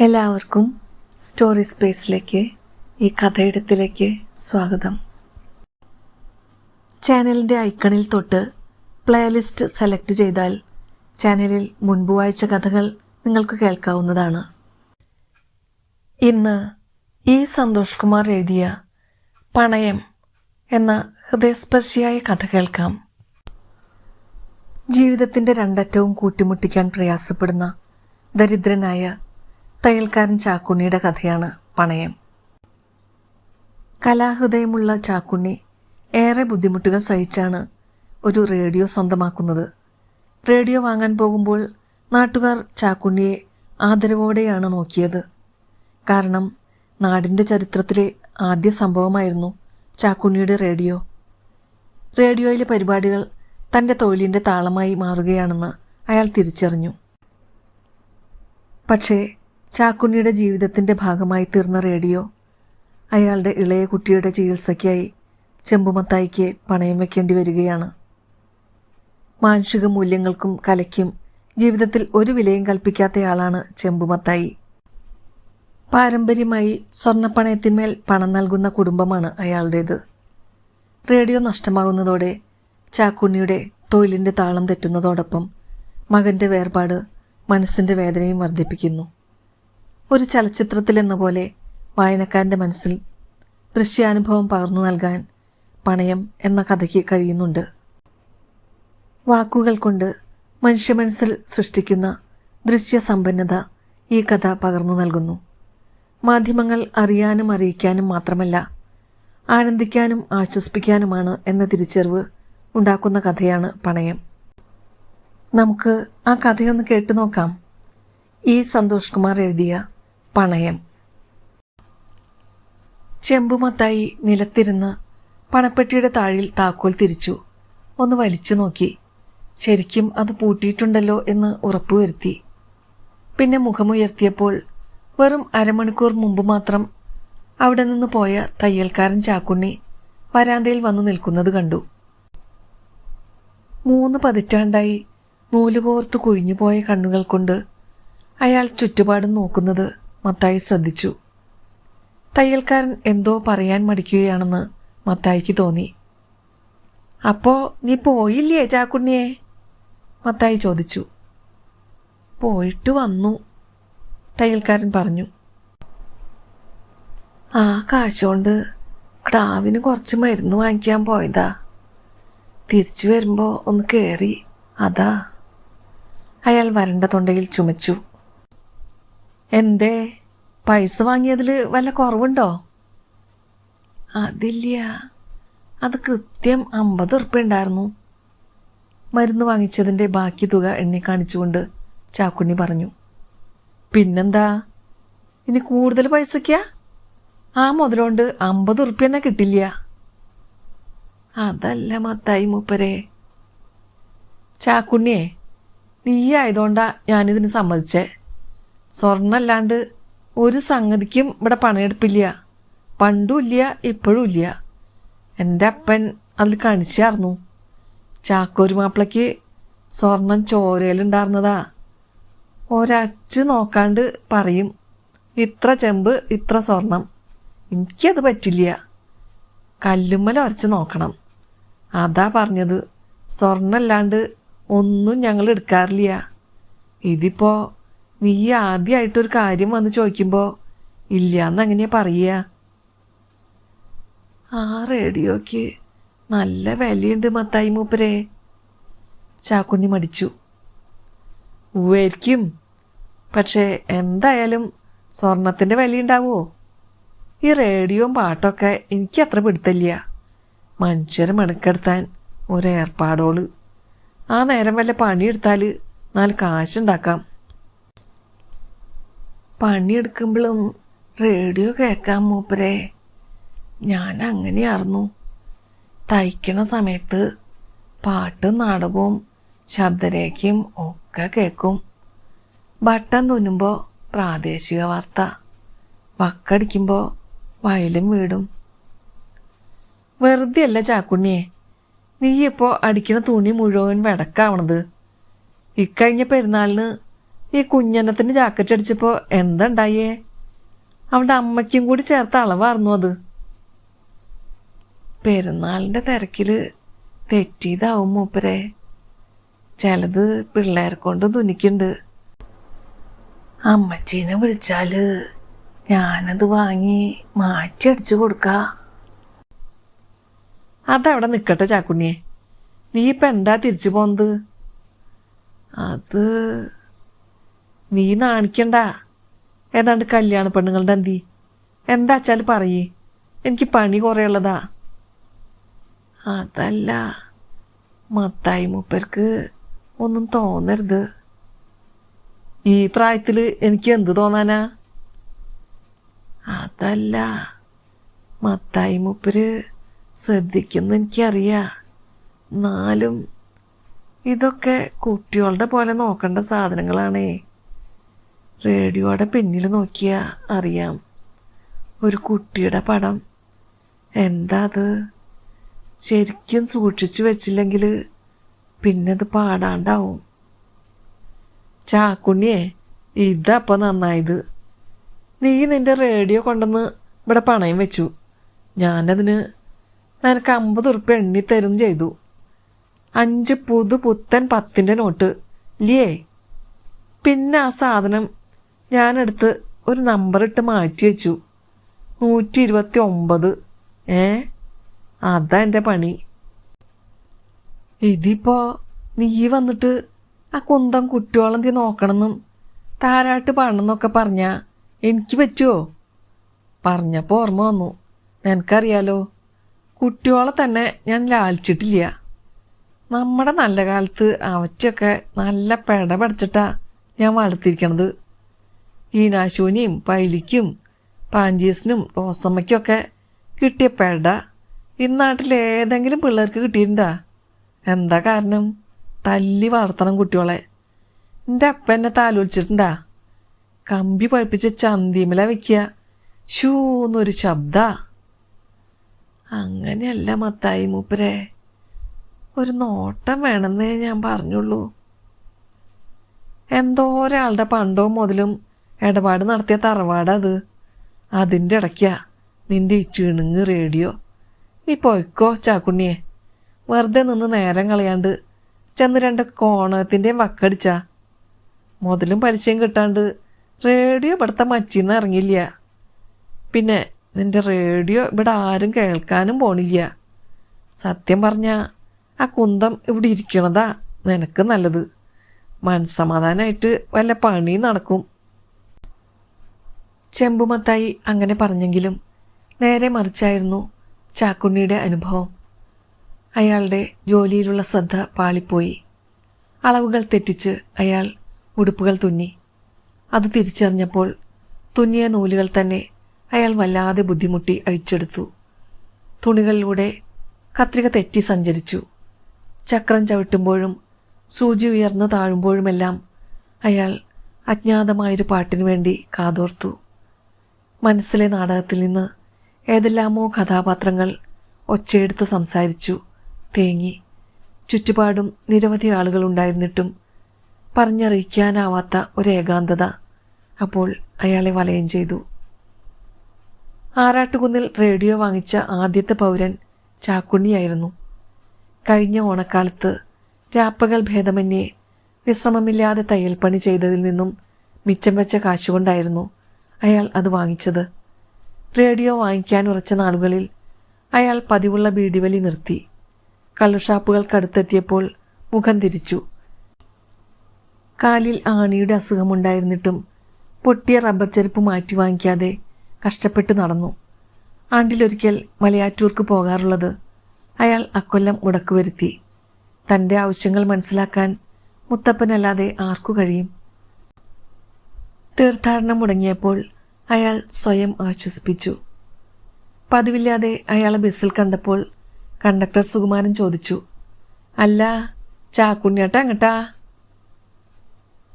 എല്ലാവർക്കും സ്റ്റോറി സ്പേസിലേക്ക് ഈ കഥയിടത്തിലേക്ക് സ്വാഗതം. ചാനലിന്റെ ഐക്കണിൽ തൊട്ട് പ്ലേലിസ്റ്റ് സെലക്ട് ചെയ്താൽ ചാനലിൽ മുൻപ് വായിച്ച കഥകൾ നിങ്ങൾക്ക് കേൾക്കാവുന്നതാണ്. ഇന്ന് ഈ സന്തോഷ് കുമാർ എഴുതിയ പണയം എന്ന ഹൃദയസ്പർശിയായ കഥ കേൾക്കാം. ജീവിതത്തിന്റെ രണ്ടറ്റവും കൂട്ടിമുട്ടിക്കാൻ പ്രയാസപ്പെടുന്ന ദരിദ്രനായ തയ്യൽക്കാരൻ ചാക്കുണ്ണിയുടെ കഥയാണ് പണയം. കലാഹൃദയമുള്ള ചാക്കുണ്ണി ഏറെ ബുദ്ധിമുട്ടുകൾ സഹിച്ചാണ് ഒരു റേഡിയോ സ്വന്തമാക്കുന്നത്. റേഡിയോ വാങ്ങാൻ പോകുമ്പോൾ നാട്ടുകാർ ചാക്കുണ്ണിയെ ആദരവോടെയാണ് നോക്കിയത്. കാരണം നാടിന്റെ ചരിത്രത്തിലെ ആദ്യ സംഭവമായിരുന്നു ചാക്കുണ്ണിയുടെ റേഡിയോ. റേഡിയോയിലെ പരിപാടികൾ തന്റെ തൊഴിലിന്റെ താളമായി മാറുകയാണെന്ന് അയാൾ തിരിച്ചറിഞ്ഞു. പക്ഷേ ചാക്കുണ്ണിയുടെ ജീവിതത്തിന്റെ ഭാഗമായി തീർന്ന റേഡിയോ. അയാളുടെ ഇളയ കുട്ടിയുടെ ചികിത്സയ്ക്കായി ചെമ്പുമത്തായിക്ക് പണയം വെക്കേണ്ടി വരികയാണ്. മാനുഷിക മൂല്യങ്ങൾക്കും കലയ്ക്കും ജീവിതത്തിൽ ഒരു വിലയും കൽപ്പിക്കാത്തയാളാണ് ചെമ്പുമത്തായി. പാരമ്പര്യമായി സ്വർണപ്പണയത്തിന്മേൽ പണം നൽകുന്ന കുടുംബമാണ് അയാളുടേത്. റേഡിയോ നഷ്ടമാകുന്നതോടെ ചാക്കുണ്ണിയുടെ തൊഴിലിന്റെ താളം തെറ്റുന്നതോടൊപ്പം മകന്റെ വേർപാട് മനസ്സിന്റെ വേദനയും വർദ്ധിപ്പിക്കുന്നു. ഒരു ചലച്ചിത്രത്തിലെന്ന പോലെ വായനക്കാരന്റെ മനസ്സിൽ ദൃശ്യാനുഭവം പകർന്നു നൽകാൻ പണയം എന്ന കഥയ്ക്ക് കഴിയുന്നുണ്ട്. വാക്കുകൾ കൊണ്ട് മനുഷ്യ മനസ്സിൽ സൃഷ്ടിക്കുന്ന ദൃശ്യസമ്പന്നത ഈ കഥ പകർന്നു നൽകുന്നു. മാധ്യമങ്ങൾ അറിയാനും അറിയിക്കാനും മാത്രമല്ല ആനന്ദിക്കാനും ആശ്വസിപ്പിക്കാനുമാണ് എന്ന തിരിച്ചറിവ് ഉണ്ടാക്കുന്ന കഥയാണ് പണയം. നമുക്ക് ആ കഥയൊന്ന് കേട്ടു നോക്കാം. ഈ സന്തോഷ് കുമാർ എഴുതിയ പണയം. ചെമ്പുമത്തായി നിലത്തിരുന്ന് പണപ്പെട്ടിയുടെ താഴിൽ താക്കോൽ തിരിച്ചു. ഒന്ന് വലിച്ചു നോക്കി. ശരിക്കും അത് പൂട്ടിയിട്ടുണ്ടല്ലോ എന്ന് ഉറപ്പുവരുത്തി. പിന്നെ മുഖമുയർത്തിയപ്പോൾ വെറും അരമണിക്കൂർ മുമ്പ് മാത്രം അവിടെ നിന്ന് പോയ തയ്യൽക്കാരൻ ചാക്കുണ്ണി വരാന്തയിൽ വന്നു നിൽക്കുന്നത് കണ്ടു. മൂന്ന് പതിറ്റാണ്ടായി നൂലുകോർത്ത് കുഴിഞ്ഞുപോയ കണ്ണുകൾ കൊണ്ട് അയാൾ ചുറ്റുപാടും നോക്കുന്നത് മത്തായി ശ്രദ്ധിച്ചു. തയ്യൽക്കാരൻ എന്തോ പറയാൻ മടിക്കുകയാണെന്ന് മത്തായിക്ക് തോന്നി. അപ്പോ നീ പോയില്ലേ ചാക്കുണ്ണിയെ? മത്തായി ചോദിച്ചു. പോയിട്ട് വന്നു തയ്യൽക്കാരൻ പറഞ്ഞു. ആ കാശുകൊണ്ട് ക്ടാവിന് കുറച്ച് മരുന്ന് വാങ്ങിക്കാൻ പോയതാ. തിരിച്ചു വരുമ്പോൾ ഒന്ന് കയറി അതാ. അയാൾ വരണ്ട തൊണ്ടയിൽ ചുമച്ചു. എന്തേ? പൈസ വാങ്ങിയതിൽ വല്ല കുറവുണ്ടോ? അതില്ല. അത് കൃത്യം അമ്പത് ഉറുപ്പ്യ ഉണ്ടായിരുന്നു. മരുന്ന് വാങ്ങിച്ചതിന്റെ ബാക്കി തുക എണ്ണി കാണിച്ചുകൊണ്ട് ചാക്കുണ്ണി പറഞ്ഞു. പിന്നെന്താ? ഇനി കൂടുതൽ പൈസയ്ക്കാ? ആ മുതലുകൊണ്ട് അമ്പത് ഉറുപ്പ്യ കിട്ടില്ല. അതല്ല മത്തായി മൂപ്പരെ. ചാക്കുണ്ണിയെ നീ ആയതുകൊണ്ടാ ഞാനിതിന് സമ്മതിച്ചേ? സ്വർണല്ലാണ്ട് ഒരു സംഗതിക്കും ഇവിടെ പണയെടുപ്പില്ല. പണ്ടും ഇല്ല ഇപ്പോഴും ഇല്ല. എന്റെ അപ്പൻ അതിൽ കാണിച്ചായിരുന്നു. ചാക്കോരു മാപ്പിളയ്ക്ക് സ്വർണം ചോരയിലുണ്ടായിരുന്നതാ. ഒരച്ച് നോക്കാണ്ട് പറയും ഇത്ര ചെമ്പ് ഇത്ര സ്വർണം. എനിക്കത് പറ്റില്ല. കല്ലുമ്മൽ ഉരച്ച് നോക്കണം. അതാ പറഞ്ഞത്. സ്വർണല്ലാണ്ട് ഒന്നും ഞങ്ങൾ എടുക്കാറില്ല. ഇതിപ്പോൾ നീ ആദ്യമായിട്ടൊരു കാര്യം വന്ന് ചോദിക്കുമ്പോൾ ഇല്ല അങ്ങനെയാ പറയുക ആ റേഡിയോയ്ക്ക് നല്ല വിലയുണ്ട് മത്തായി മൂപ്പരെ. ചാക്കുണ്ണി മടിച്ചു. ഉവ്വായിരിക്കും. പക്ഷേ എന്തായാലും സ്വർണത്തിന്റെ വിലയുണ്ടാവുമോ ഈ റേഡിയോയും പാട്ടൊക്കെ എനിക്ക് അത്ര പിടുത്തില്ല മനുഷ്യരെ മെനക്കെടുത്താൻ ഒരേർപ്പാടോൾ. ആ നേരം വല്ല പണിയെടുത്താൽ നാല് കാശുണ്ടാക്കാം. പണിയെടുക്കുമ്പോഴും റേഡിയോ കേൾക്കാൻ മൂപ്പരെ. ഞാൻ അങ്ങനെയായിരുന്നു തയ്ക്കണ സമയത്ത് പാട്ടും നാടകവും ശബ്ദരേഖയും ഒക്കെ കേൾക്കും. ബട്ടൺ തുന്നുമ്പോൾ പ്രാദേശിക വാർത്ത വക്കടിക്കുമ്പോൾ വയലും വീടും. വെറുതെ അല്ല ചാക്കുണ്ണിയെ നീ ഇപ്പോൾ അടിക്കുന്ന തുണി മുഴുവൻ വെടക്കാവണത്. ഇക്കഴിഞ്ഞ പെരുന്നാളിന് ഈ കുഞ്ഞനത്തിന് ജാക്കറ്റ് അടിച്ചപ്പോൾ എന്തുണ്ടായേ? അവളുടെ അമ്മയ്ക്കും കൂടി ചേർത്ത അളവായിരുന്നു അത്. പെരുന്നാളിന്റെ തിരക്കിൽ തെറ്റിയതാവും മൂപ്പരെ. ചിലത് പിള്ളേരെ കൊണ്ട് തുനിക്കുണ്ട് അമ്മച്ചീനെ വിളിച്ചാൽ ഞാനത് വാങ്ങി മാറ്റി അടിച്ചു കൊടുക്ക. അതവിടെ നിൽക്കട്ടെ ചാക്കുണ്ണിയെ. നീ ഇപ്പം എന്താ തിരിച്ചു പോന്നത്? അത് നീ നാണിക്കണ്ട. ഏതാണ്ട് കല്യാണ പെണ്ണുങ്ങളുടെ എന്തി എന്താ വച്ചാൽ പറയേ? എനിക്ക് പണി കുറേ ഉള്ളതാ അതല്ല. മത്തായി മൂപ്പർക്ക് ഒന്നും തോന്നരുത്. ഈ പ്രായത്തിൽ എനിക്ക് എന്ത് തോന്നാനാ? അതല്ല. മത്തായി മൂപ്പര് ശ്രദ്ധിക്കുന്ന എനിക്കറിയാം. എന്നാലും ഇതൊക്കെ കുട്ടികളുടെ പോലെ നോക്കേണ്ട സാധനങ്ങളാണേ. റേഡിയോയുടെ പിന്നിൽ നോക്കിയാൽ അറിയാം. ഒരു കുട്ടിയുടെ പടം. എന്താ അത്? ശരിക്കും സൂക്ഷിച്ചു വെച്ചില്ലെങ്കിൽ പിന്നെ അത് പാടാണ്ടാവും ചാക്കുണ്ണിയെ ഇതപ്പോൾ നന്നായത്. നീ നിന്റെ റേഡിയോ കൊണ്ടുവന്ന് ഇവിടെ പണയം വെച്ചു. ഞാനതിന് നിനക്ക് അമ്പത് ഉറുപ്പ്യ എണ്ണി തരും ചെയ്തു. അഞ്ച് പുതു പുത്തൻ പത്തിന്റെ നോട്ട്. ഇല്ലേ പിന്നെ ആ സാധനം ഞാനെടുത്ത് ഒരു നമ്പർ ഇട്ട് മാറ്റി വെച്ചു. നൂറ്റി ഇരുപത്തി ഒമ്പത് ഏ? അതാ എന്റെ പണി. ഇതിപ്പോൾ നീ വന്നിട്ട് ആ കുന്തം കുട്ടിയോളം തീ നോക്കണമെന്നും താരാട്ട് പാടണമെന്നൊക്കെ പറഞ്ഞാൽ എനിക്ക് പറ്റുമോ പറഞ്ഞപ്പോൾ ഓർമ്മ വന്നു. നിനക്കറിയാലോ കുട്ടിയോളെ തന്നെ ഞാൻ ലാളിച്ചിട്ടില്ല. നമ്മുടെ നല്ല കാലത്ത് അവറ്റൊക്കെ നല്ല പെട പഠിച്ചിട്ടാ ഞാൻ വളർത്തിയിരിക്കണത്. ഈനാശൂനിയും പൈലിക്കും പാഞ്ചീസിനും റോസമ്മയ്ക്കൊക്കെ കിട്ടിയ പേട ഇന്നാട്ടിലെ ഏതെങ്കിലും പിള്ളേർക്ക് കിട്ടിയിട്ടുണ്ടാ? എന്താ കാരണം? തല്ലി വളർത്തണം കുട്ടികളെ. എന്റെ അപ്പ എന്നെ താലോലിച്ചിട്ടുണ്ടാ കമ്പി പഴുപ്പിച്ച് ചന്തിമല വയ്ക്കുക ഷൂന്നൊരു ശബ്ദ. അങ്ങനെയല്ല മത്തായി മൂപ്പരെ. ഒരു നോട്ടം വേണമെന്നേ ഞാൻ പറഞ്ഞുള്ളൂ. എന്തോ ഒരാളുടെ പണ്ടോ മുതലും ഇടപാട് നടത്തിയ തറവാടത്. അതിന്റെ ഇടയ്ക്കാ നിന്റെ ഈ ചിണുങ്ങ് റേഡിയോ. നീ പോയിക്കോ ചാക്കുണ്ണിയെ. വെറുതെ നിന്ന് നേരം കളയാണ്ട് ചെന്ന് രണ്ട് കോണത്തിന്റെയും വക്കടിച്ചാ. മുതലും പലിശയും കിട്ടാണ്ട് റേഡിയോ ഇവിടുത്തെ മച്ചിന്ന് ഇറങ്ങില്ല പിന്നെ നിന്റെ റേഡിയോ ഇവിടെ ആരും കേൾക്കാനും പോണില്ല. സത്യം പറഞ്ഞാൽ ആ കുന്തം ഇവിടെ ഇരിക്കണതാ നിനക്ക് നല്ലത്. മനസ്സമാധാനമായിട്ട് വല്ല പണി നടക്കും. ചെമ്പുമത്തായി അങ്ങനെ പറഞ്ഞെങ്കിലും നേരെ മറിച്ചായിരുന്നു ചാക്കുണ്ണിയുടെ അനുഭവം. അയാളുടെ ജോലിയിലുള്ള ശ്രദ്ധ പാളിപ്പോയി. അളവുകൾ തെറ്റിച്ച് അയാൾ ഉടുപ്പുകൾ തുന്നി. അത് തിരിച്ചറിഞ്ഞപ്പോൾ തുന്നിയ നൂലുകൾ തന്നെ അയാൾ വല്ലാതെ ബുദ്ധിമുട്ടി അഴിച്ചെടുത്തു. തുണികളിലൂടെ കത്രിക തെറ്റി സഞ്ചരിച്ചു. ചക്രം ചവിട്ടുമ്പോഴും സൂചി ഉയർന്നു താഴുമ്പോഴുമെല്ലാം അയാൾ അജ്ഞാതമായൊരു പാട്ടിനു വേണ്ടി കാതോർത്തു. മനസ്സിലെ നാടകത്തിൽ നിന്ന് ഏതെല്ലാമോ കഥാപാത്രങ്ങൾ ഒച്ചയെടുത്ത് സംസാരിച്ചു. തേങ്ങി. ചുറ്റുപാടും നിരവധി ആളുകൾ ഉണ്ടായിരുന്നിട്ടും പറഞ്ഞറിയിക്കാനാവാത്ത ഒരു ഏകാന്തത അപ്പോൾ അയാളെ വലയം ചെയ്തു. ആറാട്ടുകുന്നിൽ റേഡിയോ വാങ്ങിച്ച ആദ്യത്തെ പൗരൻ ചാക്കുണ്ണിയായിരുന്നു. കഴിഞ്ഞ ഓണക്കാലത്ത് രാപ്പകൽ ഭേദമന്യേ വിശ്രമമില്ലാതെ തയ്യൽപ്പണി ചെയ്തതിൽ നിന്നും മിച്ചം വെച്ച കാശുകൊണ്ടായിരുന്നു അയാൾ അത് വാങ്ങിച്ചത്. റേഡിയോ വാങ്ങിക്കാൻ ഉറച്ച നാളുകളിൽ അയാൾ പതിവുള്ള ബീഡിവലി നിർത്തി. കള്ളുഷാപ്പുകൾക്കടുത്തെത്തിയപ്പോൾ മുഖം തിരിച്ചു. കാലിൽ ആണിയുടെ അസുഖമുണ്ടായിരുന്നിട്ടും പൊട്ടിയ റബ്ബർ ചെരുപ്പ് മാറ്റി വാങ്ങിക്കാതെ കഷ്ടപ്പെട്ട് നടന്നു. ആണ്ടിലൊരിക്കൽ മലയാറ്റൂർക്ക് പോകാറുള്ളത് അയാൾ അക്കൊല്ലം മുടക്കുവരുത്തി തന്റെ ആവശ്യങ്ങൾ മനസ്സിലാക്കാൻ മുത്തപ്പനല്ലാതെ ആർക്കു കഴിയും? തീർത്ഥാടനം മുടങ്ങിയപ്പോൾ അയാൾ സ്വയം ആശ്വസിപ്പിച്ചു. പതിവില്ലാതെ അയാളെ ബസ്സിൽ കണ്ടപ്പോൾ കണ്ടക്ടർ സുകുമാരൻ ചോദിച്ചു അല്ല ചാക്കുണ്ണിയേട്ട എങ്ങട്ടാ?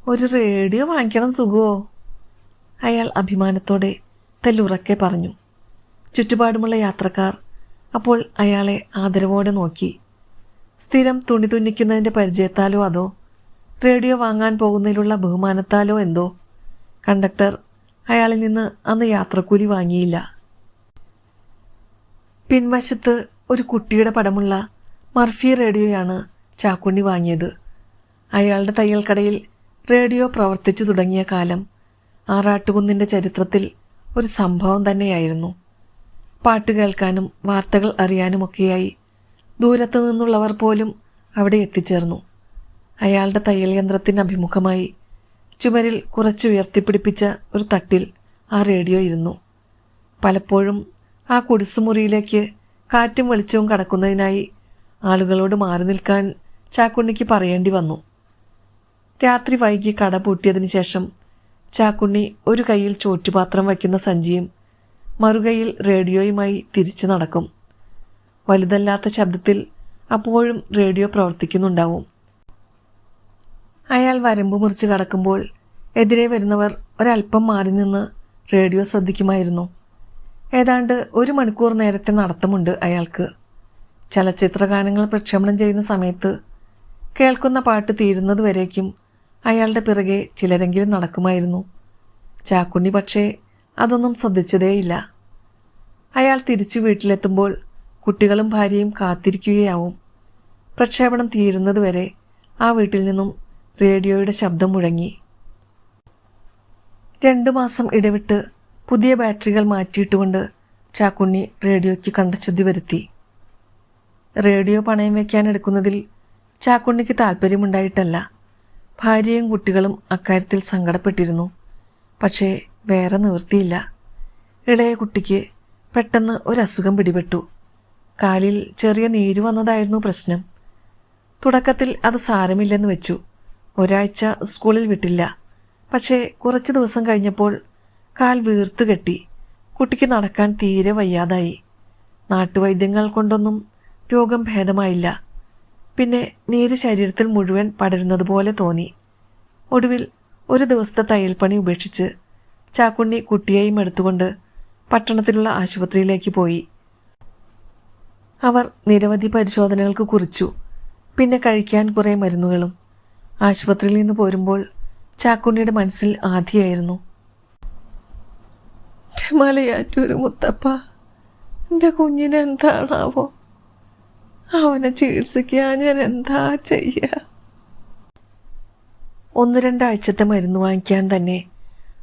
ഒരു റേഡിയോ വാങ്ങിക്കണം സുഖമോ അയാൾ അഭിമാനത്തോടെ തെല്ലുറക്കെ പറഞ്ഞു. ചുറ്റുപാടുമുള്ള യാത്രക്കാർ അപ്പോൾ അയാളെ ആദരവോടെ നോക്കി. സ്ഥിരം തുണി തുന്നിക്കുന്നതിന്റെ പരിചയത്താലോ അതോ? റേഡിയോ വാങ്ങാൻ പോകുന്നതിലുള്ള ബഹുമാനത്താലോ എന്തോ? കണ്ടക്ടർ അയാളിൽ നിന്ന് അന്ന് യാത്രക്കൂലി വാങ്ങിയില്ല. പിൻവശത്ത് ഒരു കുട്ടിയുടെ പടമുള്ള മർഫി റേഡിയോയാണ് ചാക്കുണ്ണി വാങ്ങിയത്. അയാളുടെ തയ്യൽക്കടയിൽ റേഡിയോ പ്രവർത്തിച്ചു തുടങ്ങിയ കാലം ആറാട്ടുകുന്നിന്റെ ചരിത്രത്തിൽ ഒരു സംഭവം തന്നെയായിരുന്നു. പാട്ട് കേൾക്കാനും വാർത്തകൾ അറിയാനുമൊക്കെയായി ദൂരത്തു നിന്നുള്ളവർ പോലും അവിടെ എത്തിച്ചേർന്നു. അയാളുടെ തയ്യൽ യന്ത്രത്തിന് അഭിമുഖമായി ചുമരിൽ കുറച്ച് ഉയർത്തിപ്പിടിപ്പിച്ച ഒരു തട്ടിൽ ആ റേഡിയോ ഇരുന്നു. പലപ്പോഴും ആ കുടിസുമുറിയിലേക്ക് കാറ്റും വെളിച്ചവും കടക്കുന്നതിനായി ആളുകളോട് മാറി നിൽക്കാൻ ചാക്കുണ്ണിക്ക് പറയേണ്ടി വന്നു. രാത്രി വൈകി കട പൂട്ടിയതിനു ശേഷം ചാക്കുണ്ണി ഒരു കൈയിൽ ചോറ്റുപാത്രം വയ്ക്കുന്ന സഞ്ചിയും മറുകൈയിൽ റേഡിയോയുമായി തിരിച്ചു നടക്കും. വലുതല്ലാത്ത ശബ്ദത്തിൽ അപ്പോഴും റേഡിയോ പ്രവർത്തിക്കുന്നുണ്ടാവും. അയാൾ വരമ്പ് മുറിച്ച് കടക്കുമ്പോൾ എതിരെ വരുന്നവർ ഒരല്പം മാറി നിന്ന് റേഡിയോ ശ്രദ്ധിക്കുമായിരുന്നു. ഏതാണ്ട് ഒരു മണിക്കൂർ നേരത്തെ നടത്തമുണ്ട് അയാൾക്ക്. ചലച്ചിത്ര ഗാനങ്ങൾ പ്രക്ഷേപണം ചെയ്യുന്ന സമയത്ത് കേൾക്കുന്ന പാട്ട് തീരുന്നതുവരേക്കും അയാളുടെ പിറകെ ചിലരെങ്കിലും നടക്കുമായിരുന്നു. ചാക്കുണ്ണി പക്ഷേ അതൊന്നും ശ്രദ്ധിച്ചതേയില്ല. അയാൾ തിരിച്ചു വീട്ടിലെത്തുമ്പോൾ കുട്ടികളും ഭാര്യയും കാത്തിരിക്കുകയാവും. പ്രക്ഷേപണം തീരുന്നതുവരെ ആ വീട്ടിൽ നിന്നും റേഡിയോയുടെ ശബ്ദം മുഴങ്ങി. രണ്ടു മാസം ഇടവിട്ട് പുതിയ ബാറ്ററികൾ മാറ്റിയിട്ടുകൊണ്ട് ചാക്കുണ്ണി റേഡിയോയ്ക്ക് കണ്ടശുദ്ധി വരുത്തി. റേഡിയോ പണയം വയ്ക്കാൻ എടുക്കുന്നതിൽ ചാക്കുണ്ണിക്ക് താല്പര്യമുണ്ടായിട്ടല്ല ഭാര്യയും കുട്ടികളും അക്കാര്യത്തിൽ സങ്കടപ്പെട്ടിരുന്നു. പക്ഷേ വേറെ നിവൃത്തിയില്ല. ഇളയ കുട്ടിക്ക് പെട്ടെന്ന് ഒരസുഖം പിടിപെട്ടു. കാലിൽ ചെറിയ നീര് വന്നതായിരുന്നു പ്രശ്നം. തുടക്കത്തിൽ അത് സാരമില്ലെന്ന് വെച്ചു. ഒരാഴ്ച സ്കൂളിൽ വിട്ടില്ല. പക്ഷേ കുറച്ച് ദിവസം കഴിഞ്ഞപ്പോൾ കാൽ വീർത്തു കെട്ടി. കുട്ടിക്ക് നടക്കാൻ തീരെ വയ്യാതായി. നാട്ടുവൈദ്യങ്ങൾ കൊണ്ടൊന്നും രോഗം ഭേദമായില്ല. പിന്നെ നീര് ശരീരത്തിൽ മുഴുവൻ പടരുന്നത് പോലെ തോന്നി. ഒടുവിൽ ഒരു ദിവസത്തെ തയ്യൽപ്പണി ഉപേക്ഷിച്ച് ചാക്കുണ്ണി കുട്ടിയെയും എടുത്തുകൊണ്ട് പട്ടണത്തിലുള്ള ആശുപത്രിയിലേക്ക് പോയി. അവർ നിരവധി പരിശോധനകൾക്ക് കുറിച്ചു. പിന്നെ കഴിക്കാൻ കുറേ മരുന്നുകളും ആശുപത്രിയിൽ നിന്ന് പോരുമ്പോൾ ചാക്കുണ്ണിയുടെ മനസ്സിൽ ആദ്യമായിരുന്നു മലയാറ്റൂര് മുത്തപ്പ എന്റെ കുഞ്ഞിന് എന്താണാവോ? അവനെ ചികിത്സിക്കാൻ ഞാൻ എന്താ ചെയ്യുക ഒന്ന് രണ്ടാഴ്ചത്തെ മരുന്ന് വാങ്ങിക്കാൻ തന്നെ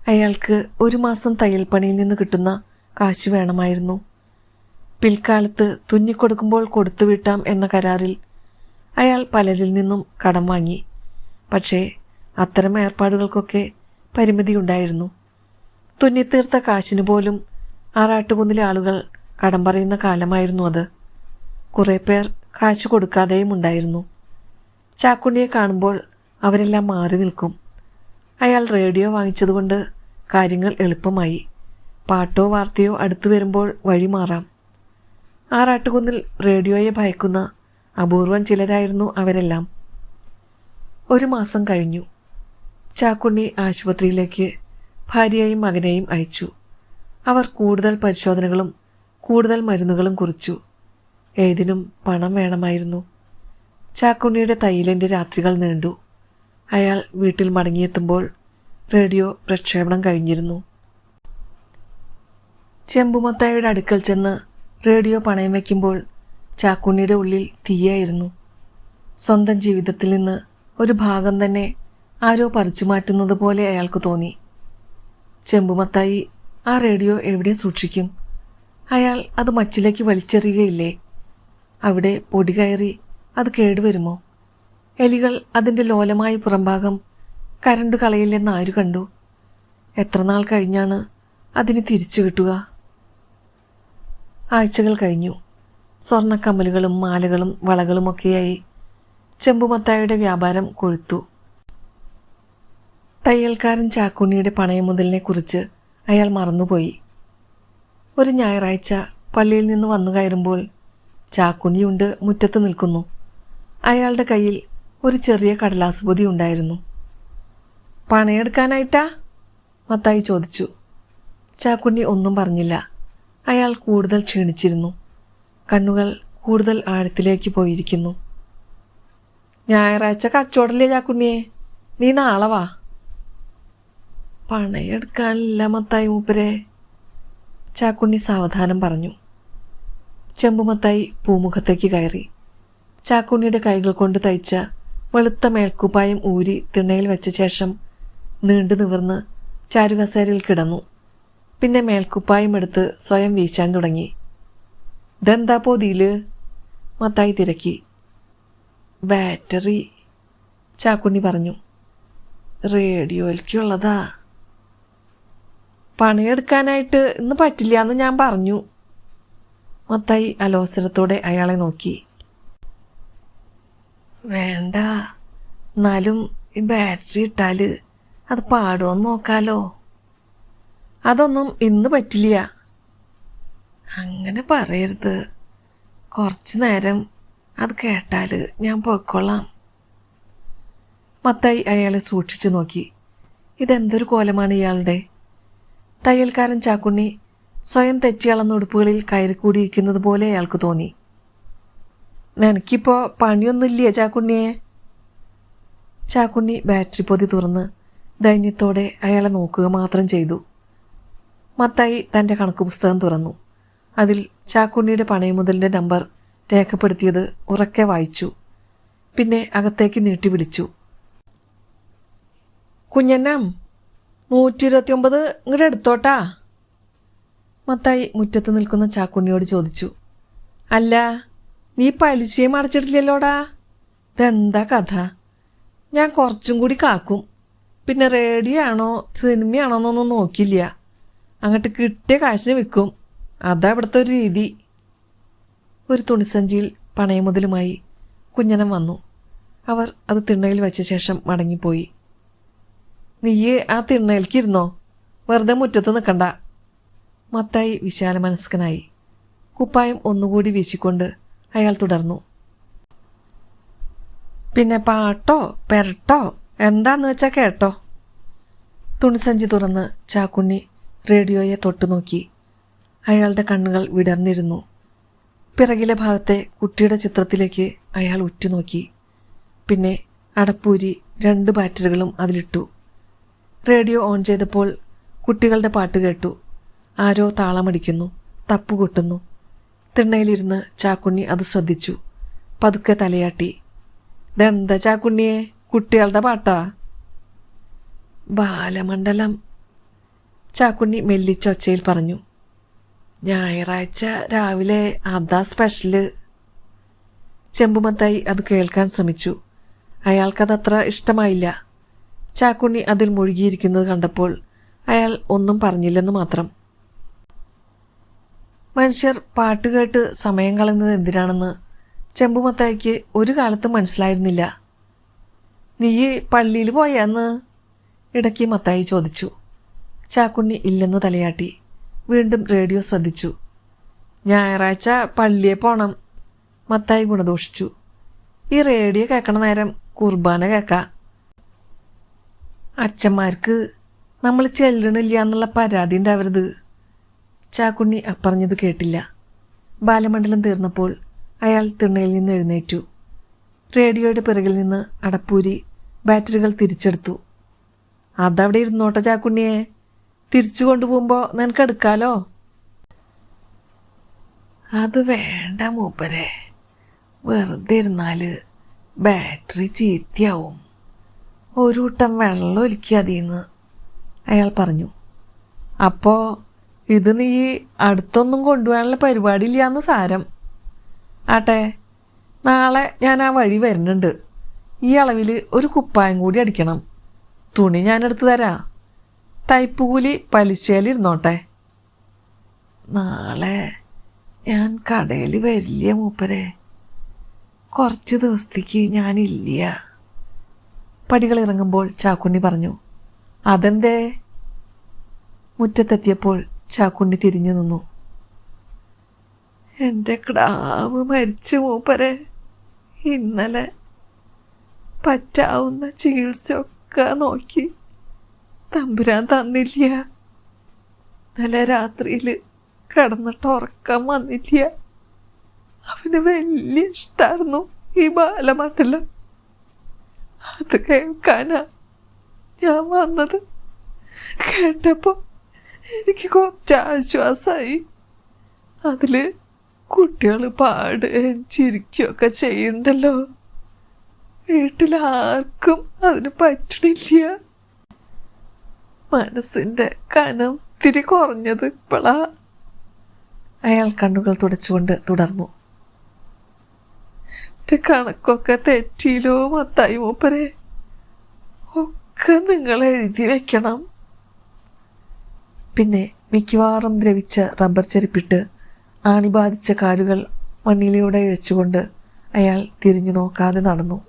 അയാൾക്ക് ഒരു മാസം തയ്യൽപ്പണിയിൽ നിന്ന് കിട്ടുന്ന കാശ് വേണമായിരുന്നു. പിൽക്കാലത്ത് തുന്നിക്കൊടുക്കുമ്പോൾ കൊടുത്തു വിട്ടാം എന്ന കരാറിൽ അയാൾ പലരിൽ നിന്നും കടം വാങ്ങി. പക്ഷേ അത്തരം ഏർപ്പാടുകൾക്കൊക്കെ പരിമിതിയുണ്ടായിരുന്നു. തുന്നിത്തീർത്ത കാശിനു പോലും ആറാട്ടുകുന്നിലെ ആളുകൾ കടം പറയുന്ന കാലമായിരുന്നു അത്. കുറേ പേർ കാശ് കൊടുക്കാതെയും ഉണ്ടായിരുന്നു. ചാക്കുണ്ണിയെ കാണുമ്പോൾ അവരെല്ലാം മാറി നിൽക്കും. അയാൾ റേഡിയോ വാങ്ങിച്ചതുകൊണ്ട് കാര്യങ്ങൾ എളുപ്പമായി. പാട്ടോ വാർത്തയോ അടുത്തു വരുമ്പോൾ വഴി മാറാം. ആറാട്ടുകുന്നിൽ റേഡിയോയെ ഭയക്കുന്ന അപൂർവം ചിലരായിരുന്നു അവരെല്ലാം. ഒരു മാസം കഴിഞ്ഞു. ചാക്കുണ്ണി ആശുപത്രിയിലേക്ക് ഭാര്യയെയും മകനെയും അയച്ചു. അവർ കൂടുതൽ പരിശോധനകളും കൂടുതൽ മരുന്നുകളും കുറിച്ചു. ഏതിനും പണം വേണമായിരുന്നു. ചാക്കുണ്ണിയുടെ തയ്യലിന്റെ രാത്രികൾ നീണ്ടു. അയാൾ വീട്ടിൽ മടങ്ങിയെത്തുമ്പോൾ റേഡിയോ പ്രക്ഷേപണം കഴിഞ്ഞിരുന്നു. ചെമ്പുമത്തായുടെ അടുക്കൽ ചെന്ന് റേഡിയോ പണയം വയ്ക്കുമ്പോൾ ചാക്കുണ്ണിയുടെ ഉള്ളിൽ തീയായിരുന്നു. സ്വന്തം ജീവിതത്തിൽ നിന്ന് ഒരു ഭാഗം തന്നെ ആരോ പറിച്ചു മാറ്റുന്നത് പോലെ അയാൾക്ക് തോന്നി. ചെമ്പുമത്തായി ആ റേഡിയോ എവിടെ സൂക്ഷിക്കും? അയാൾ അത് മച്ചിലേക്ക് വലിച്ചെറിയുകയില്ലേ? അവിടെ പൊടി കയറി അത് കേടുവരുമോ? എലികൾ അതിന്റെ ലോലമായ പുറംഭാഗം കരണ്ട് കളയില്ലെന്ന് ആര് കണ്ടു? എത്രനാൾ കഴിഞ്ഞാണ് അതിന് തിരിച്ചു കിട്ടുക? ആഴ്ചകൾ കഴിഞ്ഞു. സ്വർണക്കമ്മലുകളും മാലകളും വളകളുമൊക്കെയായി ചെമ്പുമത്തായുടെ വ്യാപാരം കൊഴുത്തു. തയ്യൽക്കാരൻ ചാക്കുണ്ണിയുടെ പണയമുതലിനെക്കുറിച്ച് അയാൾ മറന്നുപോയി. ഒരു ഞായറാഴ്ച പള്ളിയിൽ നിന്ന് വന്നു കയറുമ്പോൾ ചാക്കുണ്ണിയുണ്ട് മുറ്റത്ത് നിൽക്കുന്നു. അയാളുടെ കയ്യിൽ ഒരു ചെറിയ കടലാസ് പൊതി ഉണ്ടായിരുന്നു. പണയെടുക്കാനായിട്ടാ? മത്തായി ചോദിച്ചു. ചാക്കുണ്ണി ഒന്നും പറഞ്ഞില്ല. അയാൾ കൂടുതൽ ക്ഷീണിച്ചിരുന്നു. കണ്ണുകൾ കൂടുതൽ ആഴത്തിലേക്ക് പോയിരിക്കുന്നു. ഞായറാഴ്ച കച്ചവടല്ലേ ചാക്കുണ്ണിയെ? നീ നാളെ വാ. പണയെടുക്കാനില്ല മത്തായി മൂപ്പരെ. ചാക്കുണ്ണി സാവധാനം പറഞ്ഞു. ചെമ്പുമത്തായി പൂമുഖത്തേക്ക് കയറി. ചാക്കുണ്ണിയുടെ കൈകൾ കൊണ്ട് തയ്ച്ച വെളുത്ത മേൽക്കുപ്പായം ഊരി തിണ്ണയിൽ വെച്ച ശേഷം നീണ്ടു നിവർന്ന് ചാരുകസേരയിൽ കിടന്നു. പിന്നെ മേൽക്കുപ്പായം എടുത്ത് സ്വയം വീശാൻ തുടങ്ങി. ദന്താ പോതിയിൽ? മത്തായി തിരക്കി. ബാറ്ററി ചാക്കുണ്ണി പറഞ്ഞു. റേഡിയോയിലേക്കുള്ളതാ. പണിയെടുക്കാനായിട്ട് ഇന്ന് പറ്റില്ല എന്ന് ഞാൻ പറഞ്ഞു. മത്തായി അലോസരത്തോടെ അയാളെ നോക്കി. വേണ്ട. എന്നാലും ഈ ബാറ്ററി ഇട്ടാൽ അത് പാടുമെന്ന് നോക്കാലോ. അതൊന്നും ഇന്ന് പറ്റില്ല. അങ്ങനെ പറയരുത്. കുറച്ച് നേരം അത് കേട്ടാൽ ഞാൻ പോയിക്കൊള്ളാം. മത്തായി അയാളെ സൂക്ഷിച്ചു നോക്കി. ഇതെന്തൊരു കോലമാണ് ഇയാളുടെ? തയ്യൽക്കാരൻ ചാക്കുണ്ണി സ്വയം തെറ്റിയളന്ന ഉടുപ്പുകളിൽ കയറിക്കൂടിയിരിക്കുന്നത് പോലെ അയാൾക്ക് തോന്നി. നിനക്കിപ്പോൾ പണിയൊന്നുമില്ലേ ചാക്കുണ്ണിയെ? ചാക്കുണ്ണി ബാറ്ററി പൊതി തുറന്ന് ദൈന്യത്തോടെ അയാളെ നോക്കുക മാത്രം ചെയ്തു. മത്തായി തന്റെ കണക്ക് പുസ്തകം തുറന്നു. അതിൽ ചാക്കുണ്ണിയുടെ പണയമുതലിന്റെ നമ്പർ രേഖപ്പെടുത്തിയത് ഉറക്കെ വായിച്ചു. പിന്നെ അകത്തേക്ക് നീട്ടി വിളിച്ചു കുഞ്ഞന്നം നൂറ്റി ഇരുപത്തിയൊമ്പത് ഇങ്ങോട്ട് എടുത്തോട്ടാ? മത്തായി മുറ്റത്ത് നിൽക്കുന്ന ചാക്കുണ്ണിയോട് ചോദിച്ചു. അല്ല നീ പലിശയും അടച്ചിട്ടില്ലല്ലോടാ? ഇതെന്താ കഥ? ഞാൻ കുറച്ചും കൂടി കാക്കും. പിന്നെ റേഡിയോ ആണോ സിനിമയാണോ എന്നൊന്നും നോക്കില്ല അങ്ങോട്ട് കിട്ടിയ കാശിന് വിൽക്കും. അതാ ഇവിടുത്തെ ഒരു രീതി. ഒരു തുണിസഞ്ചിയിൽ പണയമുതലുമായി കുഞ്ഞനം വന്നു. അവർ അത് തിണ്ണയിൽ വെച്ച ശേഷം മടങ്ങിപ്പോയി. നീയേ ആ തിണ്ണയിൽക്കിരുന്നോ? വെറുതെ മുറ്റത്ത് നിൽക്കണ്ട. മത്തായി വിശാല മനസ്കനായി കുപ്പായം ഒന്നുകൂടി വീശിക്കൊണ്ട് അയാൾ തുടർന്നു. പിന്നെ പാട്ടോ പെരട്ടോ എന്താന്ന് വെച്ചാൽ കേട്ടോ? തുണിസഞ്ചി തുറന്ന് ചാക്കുണ്ണി റേഡിയോയെ തൊട്ടു നോക്കി അയാളുടെ കണ്ണുകൾ വിടർന്നിരുന്നു. പിറകിലെ ഭാഗത്തെ കുട്ടിയുടെ ചിത്രത്തിലേക്ക് അയാൾ ഉറ്റുനോക്കി. പിന്നെ അടപ്പൂരി രണ്ട് ബാറ്ററികളും അതിലിട്ടു. റേഡിയോ ഓൺ ചെയ്തപ്പോൾ കുട്ടികളുടെ പാട്ട് കേട്ടു. ആരോ താളമടിക്കുന്നു തപ്പുകൊട്ടുന്നു തിണ്ണയിലിരുന്ന് ചാക്കുണ്ണി അത് ശ്രദ്ധിച്ചു. പതുക്കെ തലയാട്ടി. ഇതെന്താ ചാക്കുണ്ണിയെ? കുട്ടികളുടെ പാട്ടാ? ബാലമണ്ഡലം ചാക്കുണ്ണി മെല്ലിച്ച ഒച്ചയിൽ പറഞ്ഞു. ഞായറാഴ്ച രാവിലെ അതാ സ്പെഷ്യൽ ചെമ്പുമത്തായി അത് കേൾക്കാൻ ശ്രമിച്ചു. അയാൾക്കതത്ര ഇഷ്ടമായില്ല. ചാക്കുണ്ണി അതിൽ മുഴുകിയിരിക്കുന്നത് കണ്ടപ്പോൾ അയാൾ ഒന്നും പറഞ്ഞില്ലെന്ന് മാത്രം. മനുഷ്യർ പാട്ട് കേട്ട് സമയം കളയുന്നത് എന്തിനാണെന്ന് ചെമ്പുമത്തായിക്ക് ഒരു കാലത്തും മനസ്സിലായിരുന്നില്ല. നീ പള്ളിയിൽ പോയാന്ന്? ഇടയ്ക്ക് മത്തായി ചോദിച്ചു. ചാക്കുണ്ണി ഇല്ലെന്ന് തലയാട്ടി. വീണ്ടും റേഡിയോ ശ്രദ്ധിച്ചു. ഞായറാഴ്ച പള്ളിയെ പോണം. മത്തായി ഗുണദോഷിച്ചു. ഈ റേഡിയോ കേൾക്കണ നേരം കുർബാന കേൾക്കാം. അച്ഛന്മാർക്ക് നമ്മൾ ചെല്ലണില്ല എന്നുള്ള പരാതി ഉണ്ടാവരുത്. ചാക്കുണ്ണി അപ്പറഞ്ഞത് കേട്ടില്ല. ബാലമണ്ഡലം തീർന്നപ്പോൾ അയാൾ തിണ്ണയിൽ നിന്ന് എഴുന്നേറ്റു. റേഡിയോയുടെ പിറകിൽ നിന്ന് അടപ്പൂരി ബാറ്ററികൾ തിരിച്ചെടുത്തു. അതവിടെ ഇരുന്നോട്ടെ ചാക്കുണ്ണിയെ. തിരിച്ചു കൊണ്ടുപോകുമ്പോൾ നിനക്ക് എടുക്കാലോ? അത് വേണ്ട മൂപ്പരെ. വെറുതെ ഇരുന്നാൽ ബാറ്ററി ചീത്തയാവും. ഒരു കൂട്ടം വെള്ളം ഒലിക്കുക അതിന്ന് അയാൾ പറഞ്ഞു. അപ്പോൾ ഇത് നീ അടുത്തൊന്നും കൊണ്ടുപോകാനുള്ള പരിപാടിയില്ലാന്ന് സാരം. ആട്ടെ നാളെ ഞാൻ ആ വഴി വരുന്നുണ്ട്. ഈ അളവിൽ ഒരു കുപ്പായം കൂടി അടിക്കണം. തുണി ഞാൻ എടുത്തു തരാം. തയ്പ്പുകൂലി പലിശയിലിരുന്നോട്ടെ. നാളെ ഞാൻ കടയിൽ വരില്ല മൂപ്പരെ. കുറച്ച് ദിവസത്തേക്ക് ഞാനില്ല. പടികൾ ഇറങ്ങുമ്പോൾ ചാക്കുണ്ണി പറഞ്ഞു അതെന്തേ? മുറ്റത്തെത്തിയപ്പോൾ ചാക്കുണ്ണി തിരിഞ്ഞു നിന്നു. എന്റെ കിടാവ് മരിച്ചു മൂപ്പരെ. ഇന്നലെ പറ്റാവുന്ന ചികിത്സയൊക്കെ നോക്കി തമ്പുരാൻ തന്നില്ല. ഇന്നലെ രാത്രിയിൽ കിടന്നിട്ട് ഉറക്കാൻ വന്നില്ല. അവന് വലിയ ഇഷ്ടമായിരുന്നു ഈ ബാലമണ്ഡലം. അത് കേൾക്കാനാ ഞാൻ വന്നത്. കേട്ടപ്പോൾ എനിക്ക് കുറച്ച് ആശ്വാസമായി അതിൽ കുട്ടികൾ പാടുകയും ചിരിക്കുകയൊക്കെ ചെയ്യുന്നുണ്ടല്ലോ. വീട്ടിലാർക്കും അതിന് പറ്റണില്ല. മനസ്സിന്റെ കനം തിരി കുറഞ്ഞത് ഇപ്പളാ. അയാൾ കണ്ണുകൾ തുടച്ചുകൊണ്ട് തുടർന്നു. കണക്കൊക്കെ തെറ്റിയിലോ മത്തായി മൂപ്പരെ. ഒക്കെ നിങ്ങൾ എഴുതി വെക്കണം. പിന്നെ മിക്കവാറും ദ്രവിച്ച റബ്ബർ ചെരുപ്പിട്ട് ആണി ബാധിച്ച കാലുകൾ മണ്ണിലൂടെ വെച്ചുകൊണ്ട് അയാൾ തിരിഞ്ഞു നോക്കാതെ നടന്നു.